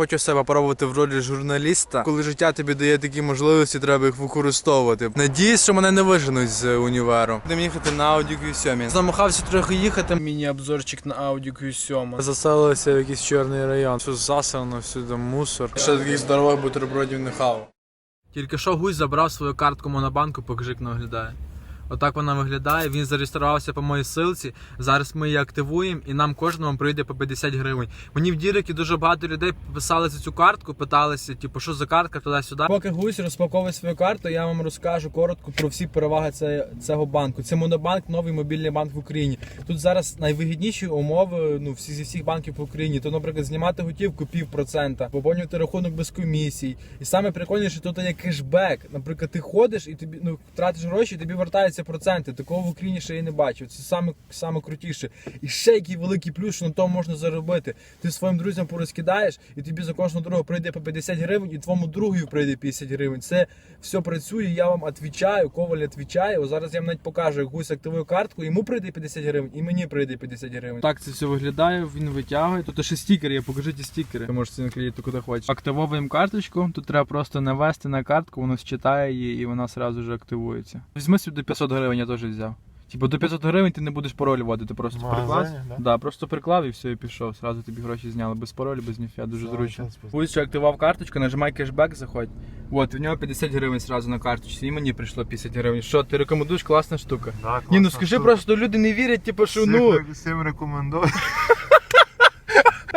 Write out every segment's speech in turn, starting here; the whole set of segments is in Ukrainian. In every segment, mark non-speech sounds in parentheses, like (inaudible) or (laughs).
Хочу себе пробувати в ролі журналіста. Коли життя тобі дає такі можливості, треба їх використовувати. Надіюсь, що мене не виженуть з універу. Будемо їхати на Audi Q7. Замахався трохи їхати. Міні-обзорчик на Audi Q7. Заселилися в якийсь чорний район. Все засрано, всюди мусор. Ще таких здорових бутербродів не хав. Тільки що гусь забрав свою картку Монобанку, поки жик не виглядає. Отак вона виглядає. Він зареєструвався по моїй силці. Зараз ми її активуємо і нам кожному прийде по 50 гривень. Мені в Дірекі дуже багато людей писали за цю картку, питалися, типу, що за картка, туди-сюди. Поки гусь розпаковує свою карту, я вам розкажу коротко про всі переваги цього банку. Це монобанк, новий мобільний банк в Україні. Тут зараз найвигідніші умови ну, всі зі всіх банків в Україні. То, наприклад, знімати готівку пів процента, поповнювати рахунок без комісій. І саме прикольніше, тут є кешбек. Наприклад, ти ходиш і тобі ну, тратиш гроші, і тобі вертається. 30%. Такого в Україні ще я не бачив. Це саме саме крутіше. І ще який великий плюс, що на тому можна заробити. Ти своїм друзям порозкидаєш, і тобі за кожного другого прийде по 50 гривень, і твоєму другу прийде 50 гривень. Це все працює. Я вам відвічаю, коваль відповідає. Зараз я вам навіть покажу якусь активую картку. Йому прийде 50 гривень, і мені прийде 50 гривень. Так це все виглядає. Він витягує. Тут ще стікери. Я покажу ті стікери. Ти можеш наклеїти куди хочеш. Активовуємо карточку. Тут треба просто навести на картку. Воно считає її, і вона одразу вже активується. Візьми сюди 500 500 гривень, я теж взяв. Типу до 500 гривень ти не будеш пароль вводити, просто В магазині, приклав. да? Да, просто приклав і все, і пішов. Сразу тобі гроші зняли. Без паролю, без ніфіга, дуже Все, зручно. щас пос- Ось що активував карточку, нажимай кешбек, заходь. От, в нього 50 гривень сразу на карточці, і мені прийшло 50 гривень. Що, ти рекомендуєш? Класна штука. Да, Ні, ну скажи штука. просто, люди не вірять, типу, що ну. ре- Всім рекомендую. (laughs) (laughs)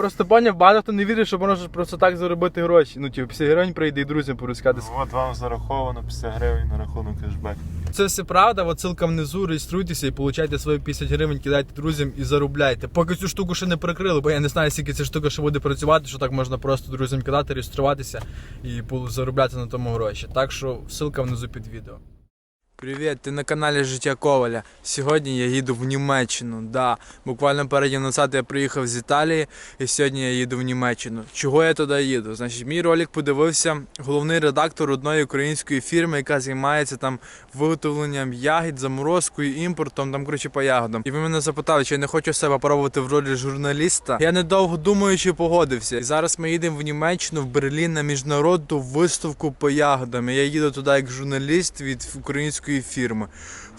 Просто поняв, багато хто не вірить, що можна просто так заробити гроші. Ну, типу, 50 гривень прийде і друзям порозказати. От вам зараховано 50 гривень на рахунок кешбек. Це все правда, от ссылка внизу, реєструйтеся і получайте свої 50 гривень, кидайте друзям і заробляйте. Поки цю штуку ще не прикрили, бо я не знаю, скільки ця штука ще буде працювати, що так можна просто друзям кидати, реєструватися і заробляти на тому гроші. Так що ссылка внизу під відео. Привіт, ти на каналі Життя Коваля. Сьогодні я їду в Німеччину. Да, буквально перед днем назад я приїхав з Італії, і сьогодні я їду в Німеччину. Чого я туди їду? Значить, мій ролик подивився головний редактор одної української фірми, яка займається там виготовленням ягід, заморозкою, імпортом, там коротше по ягодам. І ви мене запитали, чи я не хочу себе пробувати в ролі журналіста. Я недовго думаючи погодився. І зараз ми їдемо в Німеччину, в Берлін на міжнародну виставку по ягодам. Я їду туди як журналіст від української фірми.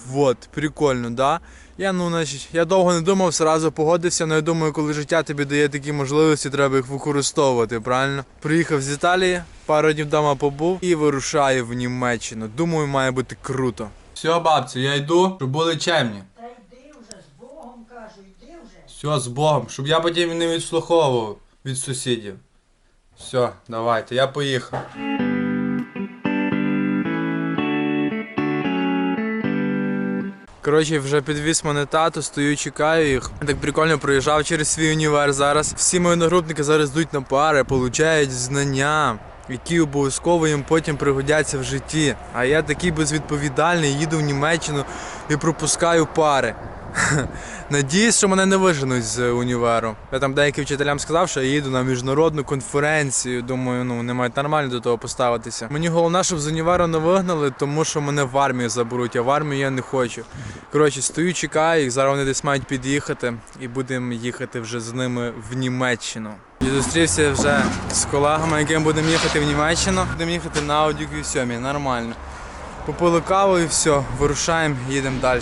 Вот, прикольно, да? Я ну, значить, я довго не думав, сразу погодився, але я думаю, коли життя тобі дає такі можливості, треба їх використовувати, правильно? Приїхав з Італії, пару днів вдома побув і вирушаю в Німеччину. Думаю, має бути круто. Все, бабцю, я йду, щоб були чемні. Та йди вже з Богом кажу, йди вже. Все, з Богом, щоб я потім не відслуховував від сусідів. Все, давайте, я поїхав. Коротше, вже підвіз мене тато, стою, чекаю їх. Так прикольно проїжджав через свій універ зараз. Всі мої нагрупники зараз йдуть на пари, получають знання, які обов'язково їм потім пригодяться в житті. А я такий безвідповідальний, їду в Німеччину і пропускаю пари. (laughs) Надіюсь, що мене не виженуть з універу. Я там деяким вчителям сказав, що я їду на міжнародну конференцію. Думаю, ну вони мають нормально до того поставитися. Мені головне, щоб з універу не вигнали, тому що мене в армію заберуть, а в армію я не хочу. Коротше, стою, чекаю їх. Зараз вони десь мають під'їхати і будемо їхати вже з ними в Німеччину. І зустрівся вже з колегами, яким будемо їхати в Німеччину. Будемо їхати на Audi Q7, нормально. Попили каву і все, вирушаємо, їдемо далі.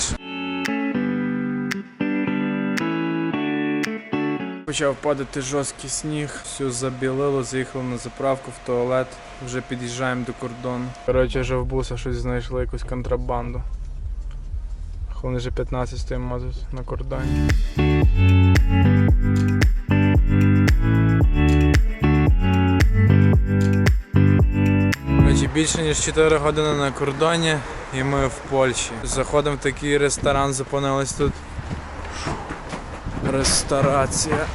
Почав падати жорсткий сніг, все забілило, заїхали на заправку в туалет, вже під'їжджаємо до кордону. Коротше, вже в буса щось знайшли, якусь контрабанду. Вони вже 15 стоїмо тут на кордоні. Більше ніж 4 години на кордоні і ми в Польщі. Заходимо в такий ресторан, зупинились тут. Ресторація.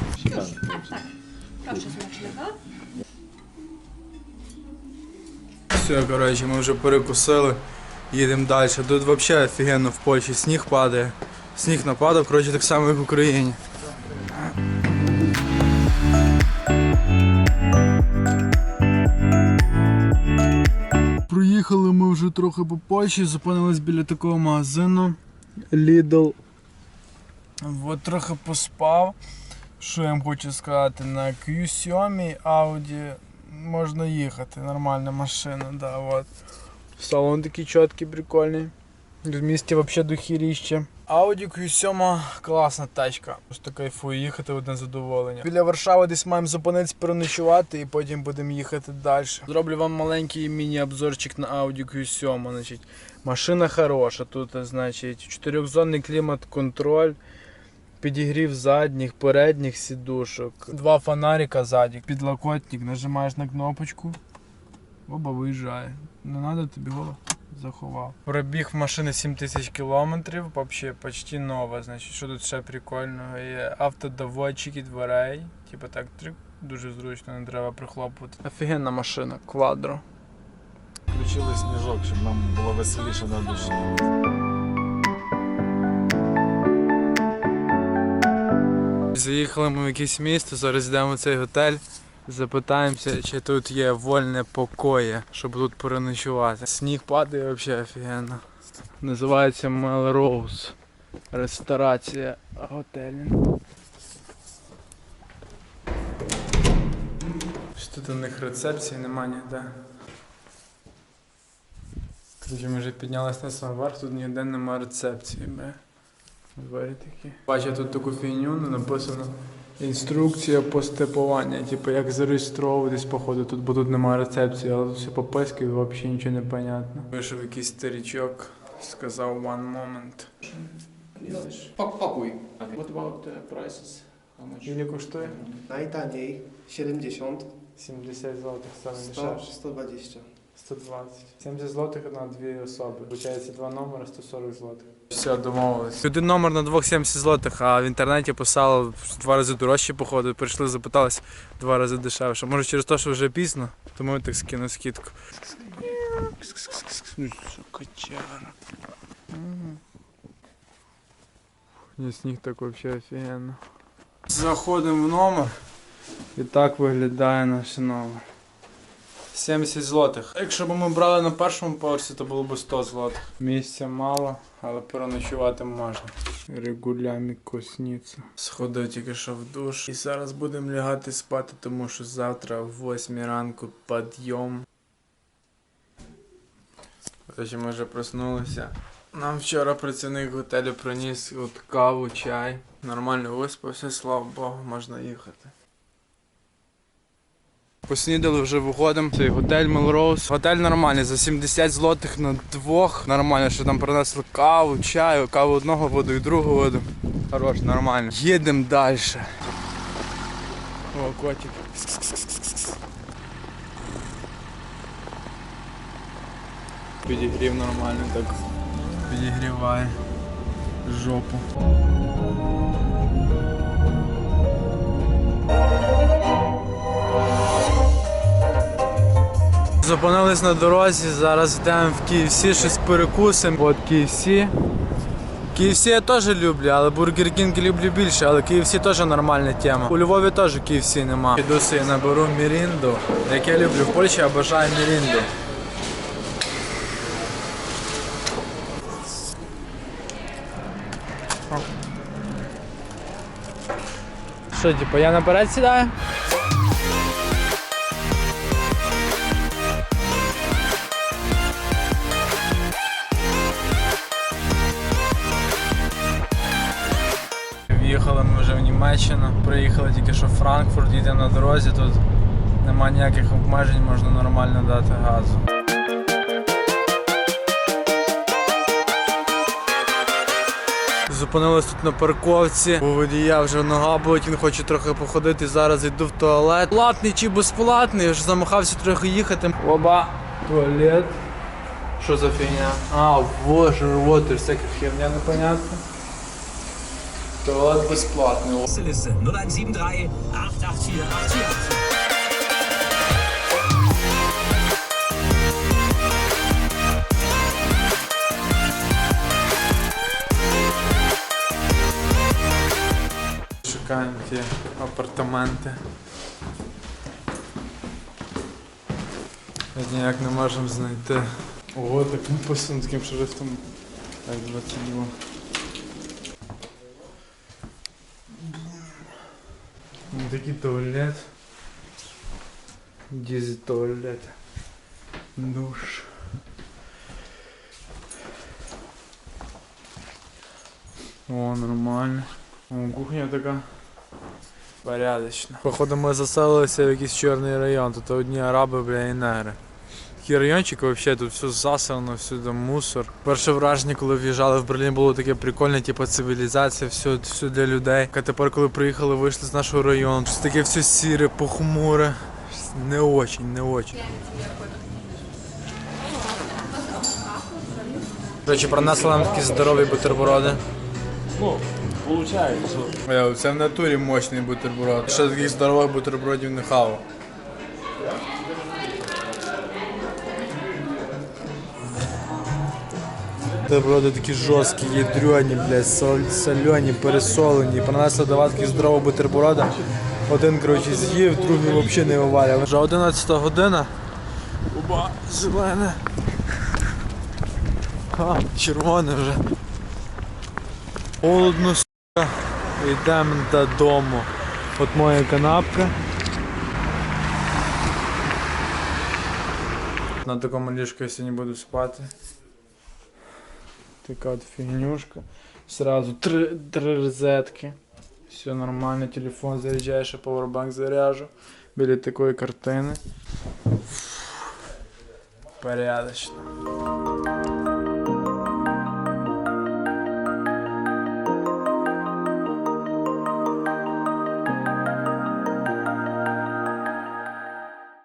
Все, коротше, ми вже перекусили, їдемо далі. Тут взагалі офігенно в Польщі сніг падає. Сніг нападав, коротше, так само, як в Україні. Проїхали ми вже трохи по Польщі, зупинились біля такого магазину Lidl. От трохи поспав, Що я вам хочу сказати, на Q7 Audi можна їхати, нормальна машина, да, от. Салон такий чіткий, прикольний. В місті взагалі духіріще. Audi Q7 класна тачка. Просто кайфую їхати одне задоволення. Біля Варшави десь маємо зупинитися переночувати і потім будемо їхати далі. Зроблю вам маленький міні-обзорчик на Audi Q7. Значить, машина хороша. Тут, значить, чотирьохзонний клімат-контроль. Підігрів задніх, передніх сідушок, два фонарика ззаді, підлокотник, нажимаєш на кнопочку, оба виїжджає. Не треба тобі голова заховав. Пробіг машини 7000 кілометрів, взагалі почти нова. Значить, що тут ще прикольного є? Автодоводчики дверей. Типу так, трик, дуже зручно, не треба прихлопувати. Офігенна машина, квадро. Включили сніжок, щоб нам було веселіше на душі. Заїхали ми в якесь місто, зараз йдемо в цей готель. Запитаємося, чи тут є вольне покоє, щоб тут переночувати. Сніг падає взагалі офігенно. Називається Melrose. Ресторація готелю. Тут у них рецепції нема ніде. Короче, ми вже піднялися на сам тут ніде нема рецепції. Бе. Двері такі. Бачу тут таку фігню, написано інструкція по степуванню. Типу як зареєстровуватись, походу, тут, бо тут немає рецепції, але тут все пописки і взагалі нічого не понятно. Вийшов якийсь старичок, сказав one moment. Pokój. What about the prices? How much? Коштує? Najtaniej 70, 70 злотих, саме 100, дешевше. 120. 120. 70 злотих на дві особи. Получається два номери, 140 злотих. Все, домовились. Один номер на двох 70 злотих, а в інтернеті писало два рази дорожче, походу. Прийшли, запитались два рази дешевше. Може через те, що вже пізно, тому я так скину скидку. Ну Качара. Ні, сніг так взагалі офігенно. Заходимо в номер. І так виглядає наш номер. 70 злотих. Якщо б ми брали на першому поверсі, то було б 100 злотих. Місця мало, але переночувати можна. Регулями косниця. Сходив тільки що в душ. І зараз будемо лягати спати, тому що завтра в 8 ранку підйом. Короче, ми вже проснулися. Нам вчора працівник готелю приніс от каву, чай. Нормально виспався, слава Богу, можна їхати. Поснідали, вже виходимо. Цей готель Melrose. Готель нормальний, за 70 злотих на двох. Нормально, що там принесли каву, чаю, каву одного воду і другу воду. Хорош, нормально. Їдемо далі. О, котик. Підігрів нормально так. Підігріває жопу. Зупинились на дорозі, зараз йдемо в KFC, щось перекусимо. От KFC. KFC я теж люблю, але Burger King люблю більше, але KFC теж нормальна тема. У Львові теж KFC нема. Піду собі наберу Мірінду. Як я люблю в Польщі, я бажаю Мірінду. Що, типу, я наперед сідаю? В'їхали ми вже в Німеччину, приїхали тільки що в Франкфурт, їдемо на дорозі, тут нема ніяких обмежень, можна нормально дати газу. Зупинились тут на парковці. У водія вже нога болить, він хоче трохи походити. Зараз йду в туалет. Платний чи безплатний, я вже замахався трохи їхати. Оба, туалет. Що за фігня? А, боже, вот, всяка херня непонятна. Безплатний. Liste 0173 884 848. Шукаємо ті апартаменти. Ніяк не можемо знайти. Ого, так написано таким шрифтом. Так, 22. Такий туалет. Дізі туалет. Душ. О, нормально. О, кухня така. Порядочна. Походу ми заселилися в якийсь чорний район. Тут одні араби, бля, і негри. Такий райончик взагалі тут все засрано, всюди мусор. Перше враження, коли в'їжджали в Берлін, було таке прикольне, типу цивілізація, все, все для людей. А тепер, коли приїхали, вийшли з нашого району, щось таке все сіре, похмуре. Не очень, не очень. До речі, принесли нам такі здорові бутерброди. Ну, получається, Це в натурі мощний бутерброд. Ще таких здорових бутербродів не хавав. Бутерброди такі жорсткі, ядрені, блядь, соль, солені, пересолені. Принесли до вас такі здорові. Один, коротше, з'їв, другий взагалі не вивалював. Вже 11 година. Оба, зелене. А, червоне вже. Холодно, Йдемо додому. От моя канапка. На такому ліжку я сьогодні буду спати. Така от фігнюшка. Сразу три, розетки. Все нормально, телефон заряджаєш, а пауербанк заряжу. Біля такої картини. Порядочно.